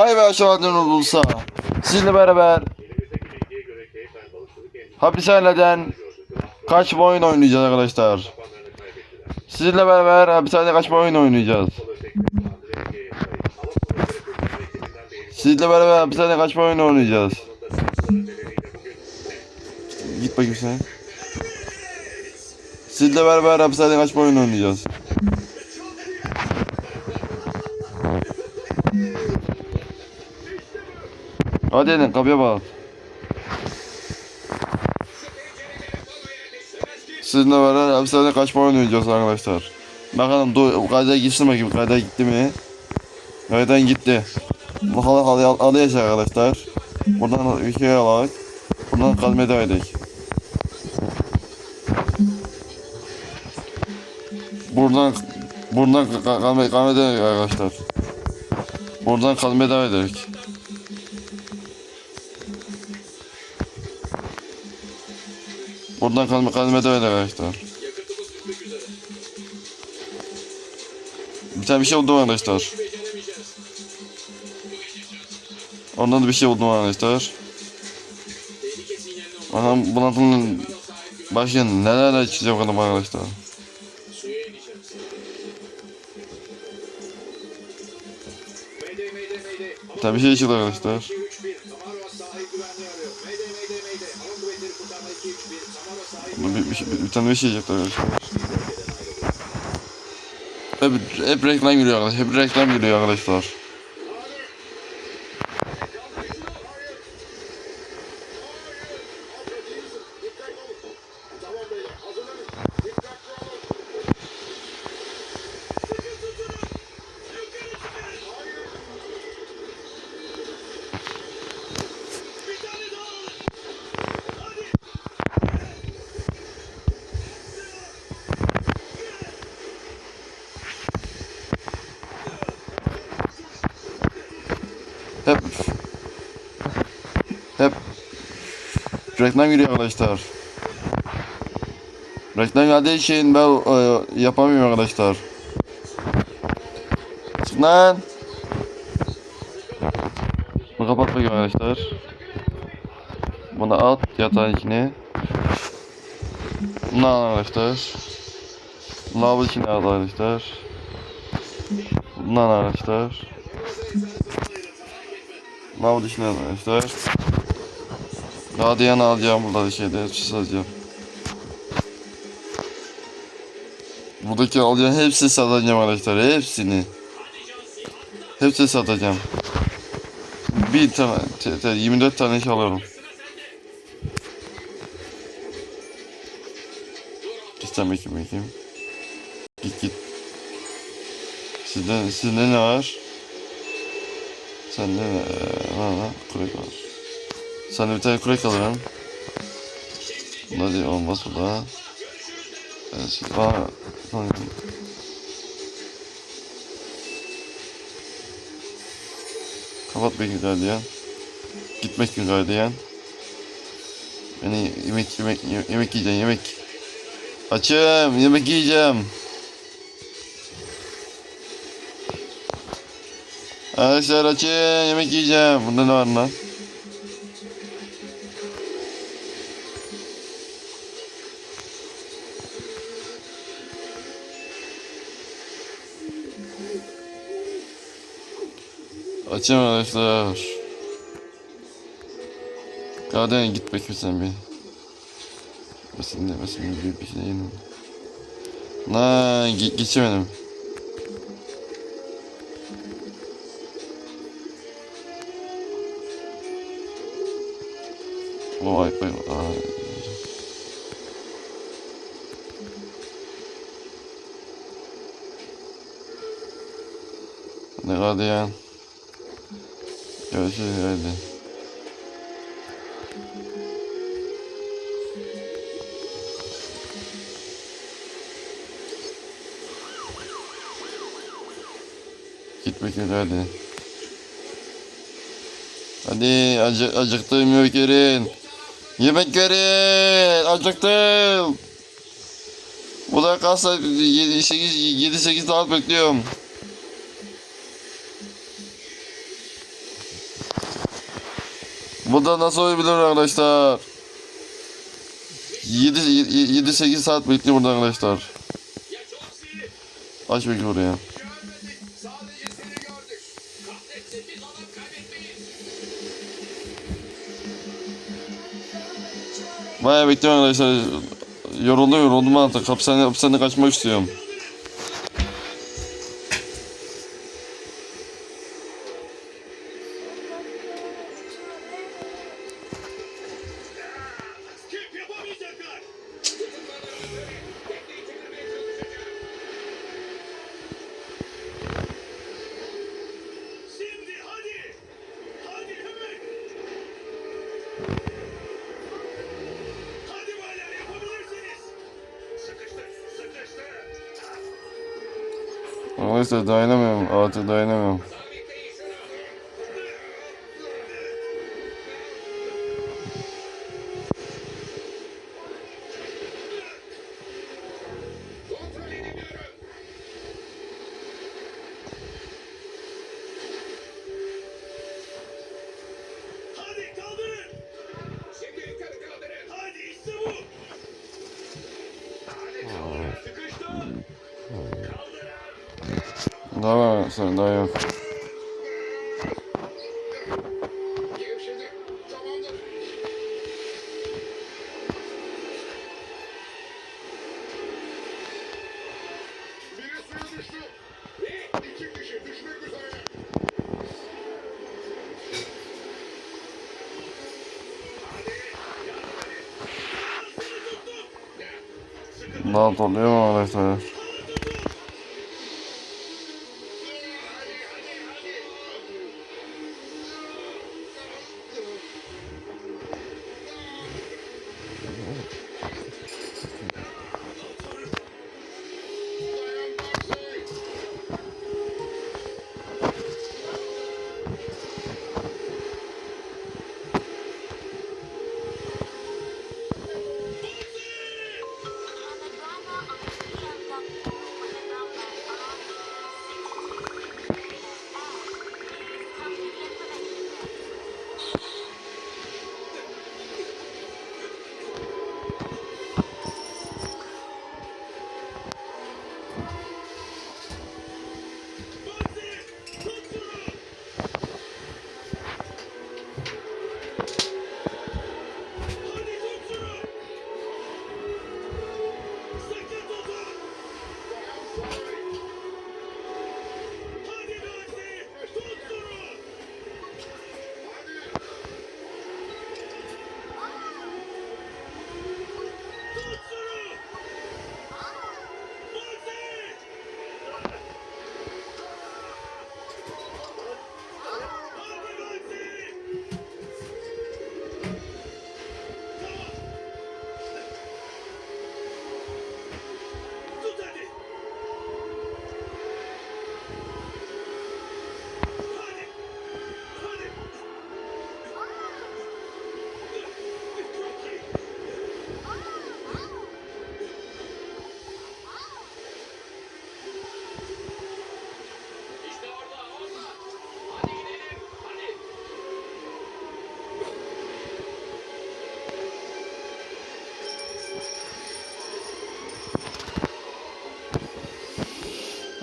Hay be aşağıdan olursa. Sizinle beraber hapishaneden kaçma oyun oynayacağız arkadaşlar. Sizinle beraber hapishanede kaçma oyun oynayacağız. Sizinle beraber hapishanede kaçma oyun oynayacağız. Git bakayım sen. Sizinle beraber hapishanede kaçma oyun oynayacağız. Hadi edin kapıya bak. Sizinle beraber hapishanede kaçma oynayacağız arkadaşlar. Bakalım dur kayda gitsin bakayım kayda gitti mi? Kaydan gitti. Bakalım halı alıyacak arkadaşlar. Buradan bir şey alarak. Buradan devam edelim. Buradan buradan ka- kalmaya kalmaya devam edelim arkadaşlar. Buradan kalmaya devam edelim. Buradan kalma kalmaya devam edelim arkadaşlar. Bir tane bir şey buldum arkadaşlar. Ondan da bir şey buldum arkadaşlar. Aha bunun başına neler neler çıkacak bakalım arkadaşlar. Tabii bir şey çıktı arkadaşlar. Bir, bir, bir, bir tane bir şey arkadaşlar. Hep, hep reklam giriyor arkadaşlar. Hep reklam giriyor arkadaşlar. Reklam giriyor arkadaşlar. Reklam geldiği için ben e, yapamıyorum arkadaşlar. Çık lan. Bunu kapat bakayım arkadaşlar. Bunu at yatağın içine. Bunu al arkadaşlar. Bunu al içine al arkadaşlar. Bunu al arkadaşlar. Lav dışına arkadaşlar. Radiyan alacağım burada şeyde satacağım. Buradaki alacağım hepsini satacağım arkadaşlar hepsini. Hepsini satacağım. Bir tane, te, te, 24 tane alıyorum. Gitsem bakayım bakayım. Git git. Sizde, sizde ne var? Sende ne? Ha, ha, kurek var. De bir tane kurek alırım. Bunda değil olmaz bu da. Evet, aa, tamam. Kapat bakayım gardiyan. Gitmek mi gardiyan? Beni yemek yemek yemek yiyeceğim yemek. Açım yemek yiyeceğim. Arkadaşlar açın yemek yiyeceğim. Bunda ne var lan? Açın arkadaşlar. Garden git bakayım sen bir. Mesela ne mesela bir bir şey yiyin. Lan ge geçemedim. Vay vay vay. şükür hadi. Hadi acı, acıktım yemek verin. Yemek verin. Acıktım. Bu da kalsa 7-8 saat bekliyorum. Bu da nasıl olabilir arkadaşlar? 7-8 saat bekliyorum burada arkadaşlar. Aç bakayım oraya. Bayağı bekliyorum arkadaşlar. Yoruldu yoruldum artık. Hapishaneden, hapishaneden kaçmak istiyorum. Arkadaşlar dayanamıyorum. Artık dayanamıyorum. Da var sen daha yok. Ne yapalım arkadaşlar?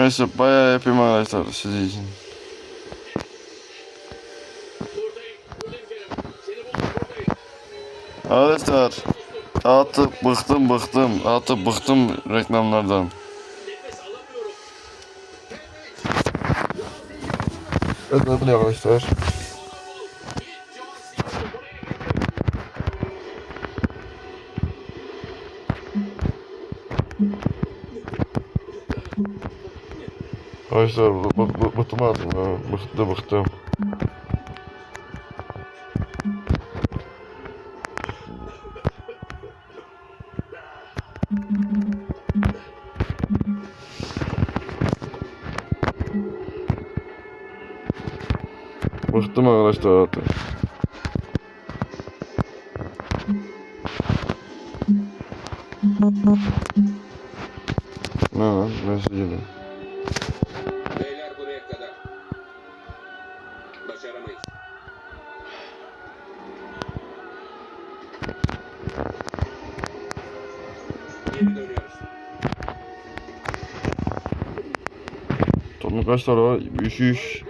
Neyse bayağı yapayım arkadaşlar sizin için. Arkadaşlar artık bıktım bıktım artık bıktım reklamlardan. Evet arkadaşlar. arkadaşlar bıktım artık ya. Bıktı bıktım. Bıktım arkadaşlar artık. Tane var? 300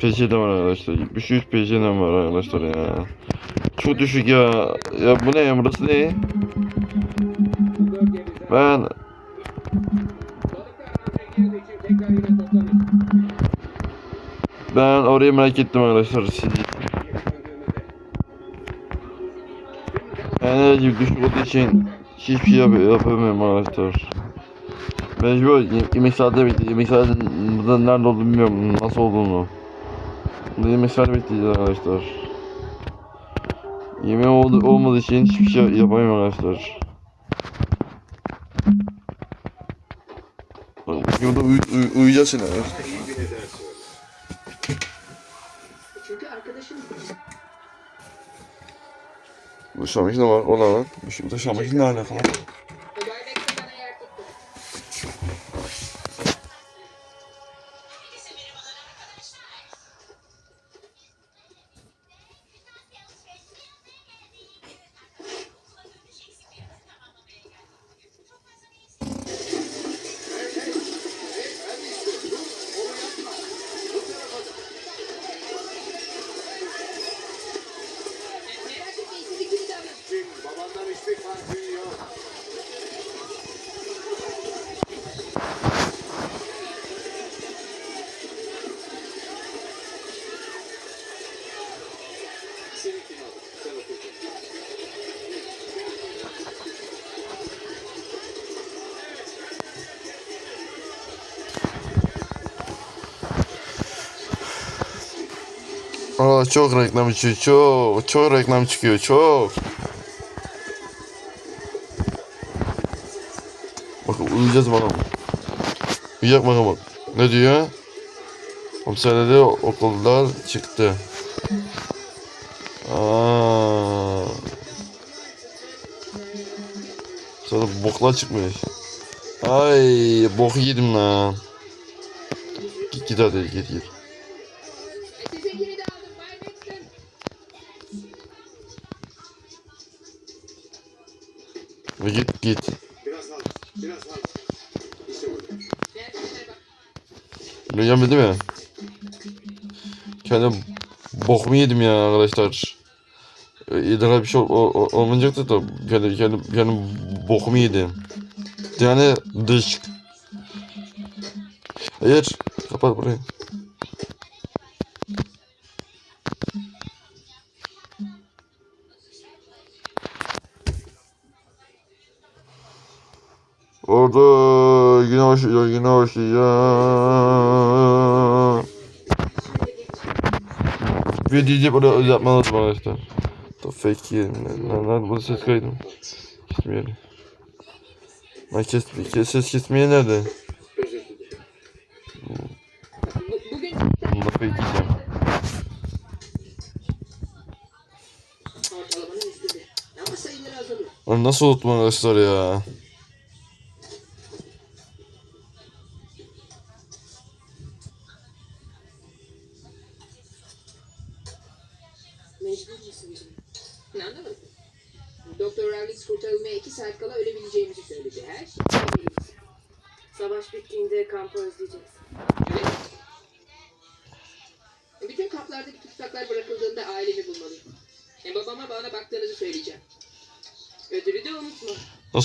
peşeden var arkadaşlar. 300 peşeden var arkadaşlar ya. Çok düşük ya. Ya bu ne ya burası ne? Ben ben orayı merak ettim arkadaşlar. Siz Döndüğümüzde. enerji düşük olduğu için hiçbir şey yap yapamıyorum arkadaşlar. Mecbur ye- yemek saati bekleyeceğim. Yemek saatinin nerede olduğunu bilmiyorum. Nasıl olduğunu. Yemek saati bekleyeceğiz arkadaşlar. Yemeği oldu, olmadığı için hiçbir şey yapamıyorum arkadaşlar. Burada uy uy uyuyacağız şimdi. Çünkü arkadaşım Bu Şamakine var. O da var. Bu Şamakine ne alakalı? Aa çok reklam çıkıyor. Çok. Çok reklam çıkıyor. Çok. Bakın uyuyacağız bakalım. Uyuyak bakalım. Ne diyor? Hapishanede okullar çıktı. Aa. Sonra boklar çıkmış. Ay bok yedim lan. Git git hadi git git. Biraz al. İşte burada. Rüyam değil mi? Kendim bokumu yedim ya arkadaşlar. Ee, İdrar bir şey ol, ol- olmayacaktı da kendim, kendim, kendim bokumu yedim. Yani dış. Hayır. Kapat burayı. Yine başlıyor. Bir DJ burada yapma lazım arkadaşlar. Lan lan bu ses kaydım. Kesmeyelim. Lan kes, kes ses kesmeye nerede? Bunu da fake yiyeceğim. nasıl unuttum arkadaşlar ya?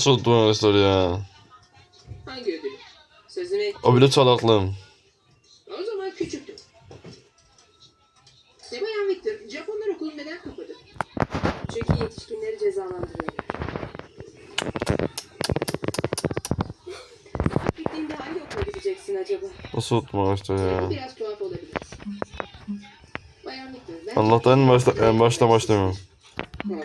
Nasıl unuttum arkadaşlar ya? Hangi ödülü? Sözünü et. O bile çalaklım. O zaman küçüktüm. Ne bayan Victor, Japonlar okulu neden kapadı? Çünkü yetişkinleri cezalandırıyorlar. Bittiğinde hangi okula gideceksin acaba? Nasıl unuttum arkadaşlar ya? Biraz tuhaf olabilir. Bayan Victor, ben... Allah'tan en başta, en başta başlamıyorum. Al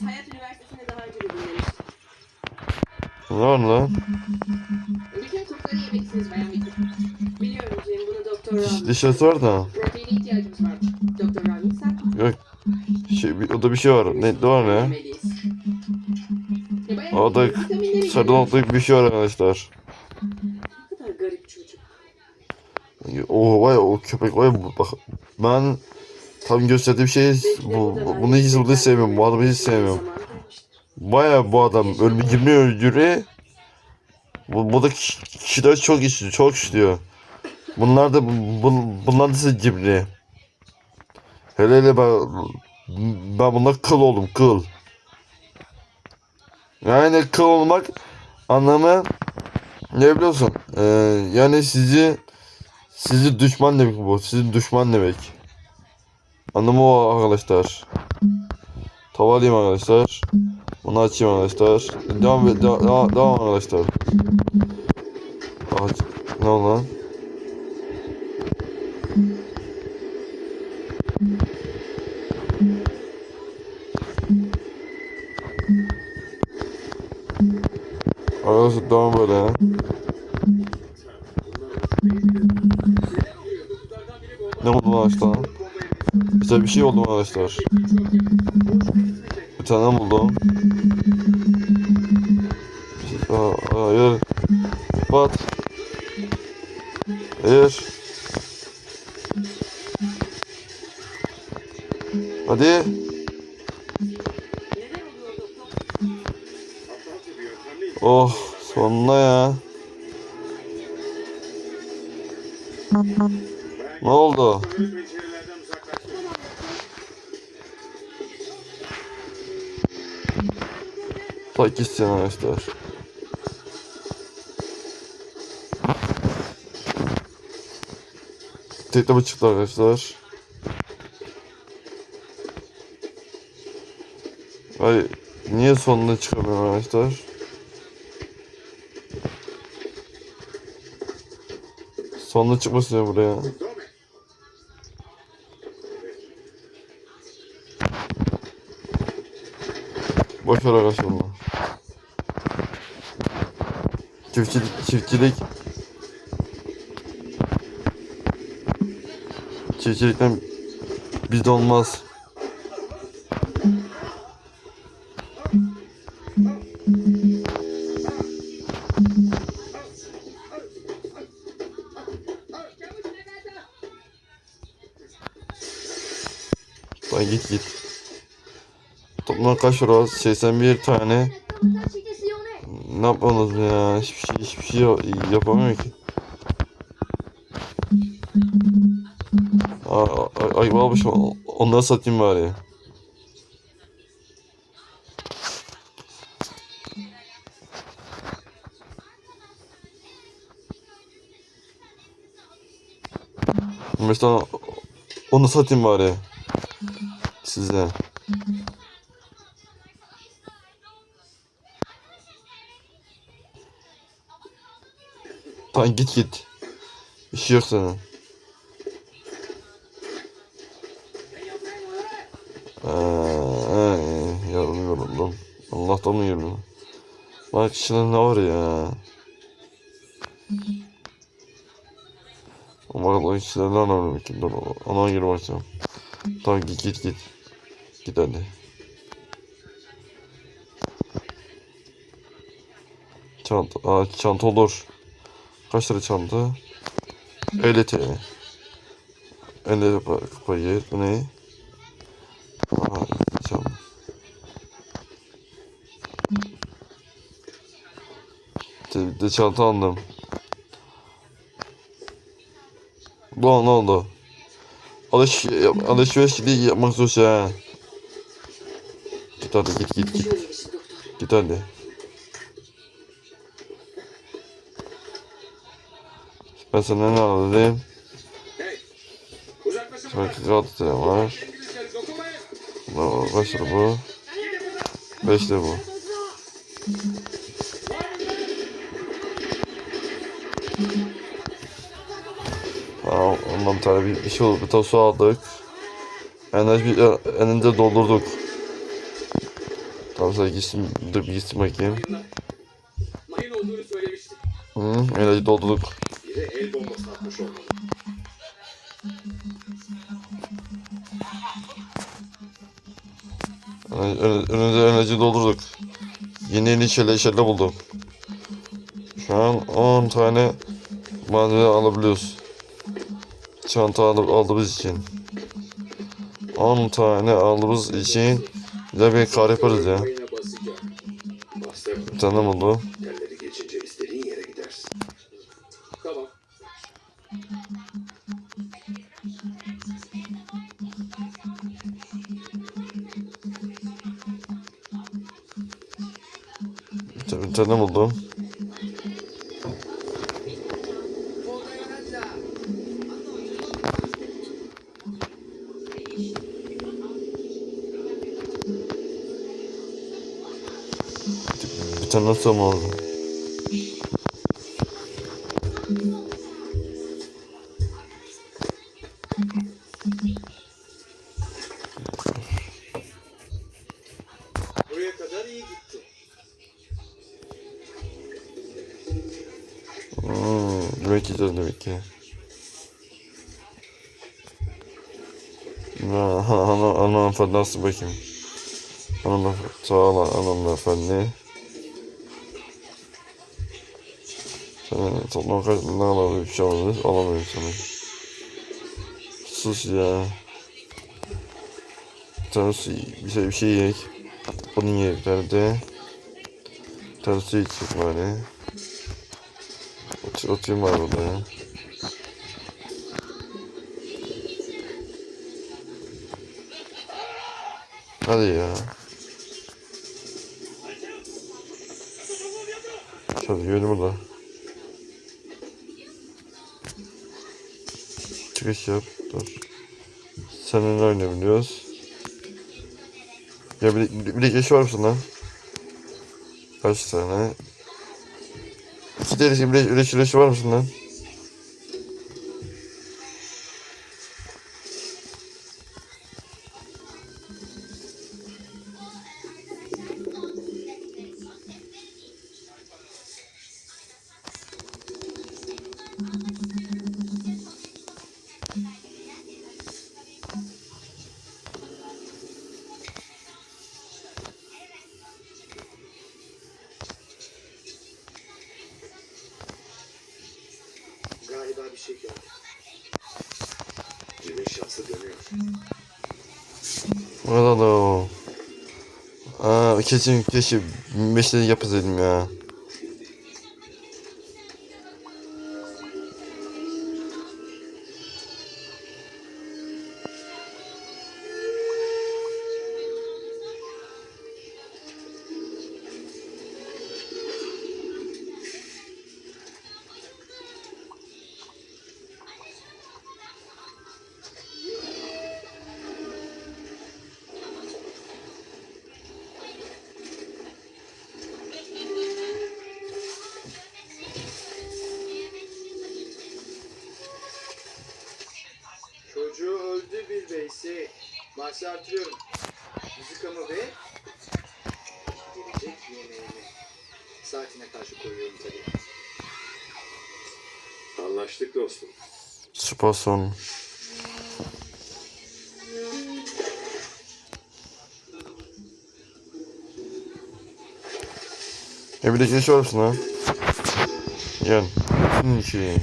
bu miyiz? Hayat Üniversitesi'ne daha önce de dinlemiştim. Ne var lan? Bütün kurtları yemelisiniz Bayan Victor. Biliyorum Jim bunu Doktor Diş, Ram. dışarısı var da. Proteine ihtiyacımız var. Doktor Ram sen Yok. Şey, bir- o da bir şey var. Ne, ne var ne? yemeliyiz. E, Bayan O da Victor, vitaminleri sarı noktalık bir şey var arkadaşlar. Ne kadar garip çocuk. Oh vay o köpek vay bak ben tam gösterdiğim şey bu, bu- bunu hiç burada sevmiyorum bu adamı hiç sevmiyorum. Baya bu adam ölümü girmiyor öldürü Bu, buradaki kişiler çok istiyor, çok istiyor. Bunlar da bu, bunlar da cimri. Hele hele ben, ben bunlar kıl oldum, kıl. Yani kıl olmak anlamı ne biliyorsun? Ee, yani sizi sizi düşman demek bu. Sizi düşman demek. Anlamı o arkadaşlar. Tavalayım arkadaşlar. Bunu açayım arkadaşlar. Devam et, devam, devam, arkadaşlar. Aç. Ne oldu lan? Arkadaşlar devam böyle ya. Ne oldu lan arkadaşlar? Güzel bir şey oldu arkadaşlar? Bir tane buldum. Hayır. Bat. Tak gitsin arkadaşlar. Tekleme çıktı arkadaşlar. Ay niye sonunda çıkamıyorum arkadaşlar? Sonunda çıkmasın ya buraya. Boş ver arkadaşlar bunu. Çiftçilik, çiftçilik. Çiftçilikten bizde olmaz. Lan git git. Toplam kaç var? 81 tane. Ne yapmanız ya? Hiçbir şey hiçbir şey yap- yapamıyor ki. Aa, ay, ay almışım. Onları satayım bari. Mesela onu satayım bari. Size. Tamam git git. Bir şey yok senin. Eee, yardım yoruldum. Allah'tan mı yoruldum? Bak içinde ne var ya? Ama bakalım içinde ne var bakayım. Dur ona gir bakacağım. Tamam git git git. Git hadi. Çanta, aa, çanta olur. Kaç lira çanta? 50 TL. 50 payı. Bu ne? Aa, çanta. Bir de çanta aldım. Bu ne oldu? Alış, alışveriş değil yapmak zor şey. Git hadi git git git. Git hadi. Sana ne alayım? Bak buradan. rahat var. Bu- Kaç lira bu? 5 lira bu. Tamam ondan bir tane bir, bir şey oldu. Bir tane su aldık. Enerji eninde doldurduk. Tamam sen gitsin, dur bir gitsin bakayım. Hı, enerji doldurduk. Biri el bombası atmış olmalı. Ön- ön- Önünde enerji doldurduk. Yeni yeni şeyler şeyler buldum. Şu an 10 tane malzeme alabiliyoruz. Çanta alıp aldığımız için. 10 tane aldığımız için güzel bir kar yaparız ya. Bir tane oldu. Tane nasıl aldım. Buraya kadar iyi gitti. Hmm, demek ki de demek ki. Ana, ana bakayım? Anam sağ ol anam efendi. Sen toplam kaç ne bir şey alabilir? Alamıyorum sana. Sus ya. Bir bir şey, bir şey yiyek. Bunun yeklerde. Bir tane su içecek bari. Otur, oturayım var burada ya. Hadi ya. Hadi yürü burada. Çıkış yap. Dur. Seninle oynayabiliyoruz. Ya bir, bir, de yaşı var mısın lan? Kaç tane? İki de üreş üreşi var mısın lan? Orada da o. Aa kesin keşke meşleri yapasaydım ya. Maaşı artırıyorum. Müzikamı ve gelecek yemeğimi. Saatine karşı koyuyorum tabii. Anlaştık dostum. Süper son. Ya bir de yaşı var mısın lan? Gel. Şunun içi.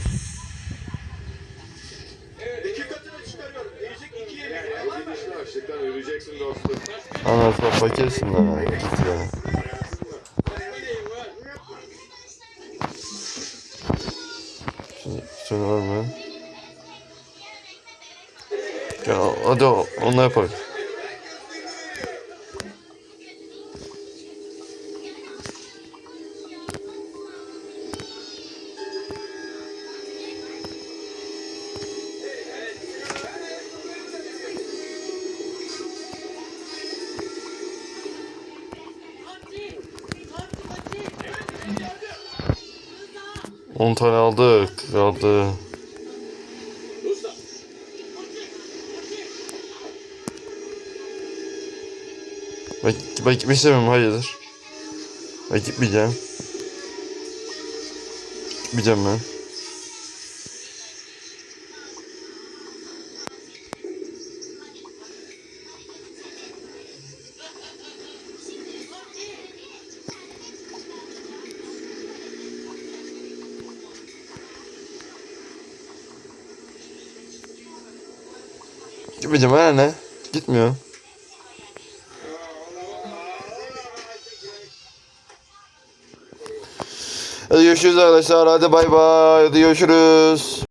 Ana sen fakirsin lan. Git ya. Sen 10 tane aldık. Aldı. Ben, ben gitmek istemiyorum. Hayırdır. Ben gitmeyeceğim. Gitmeyeceğim ben. Gitmeyeceğim ha ne? Gitmiyor. Hadi görüşürüz arkadaşlar. Hadi bay bay. Hadi görüşürüz.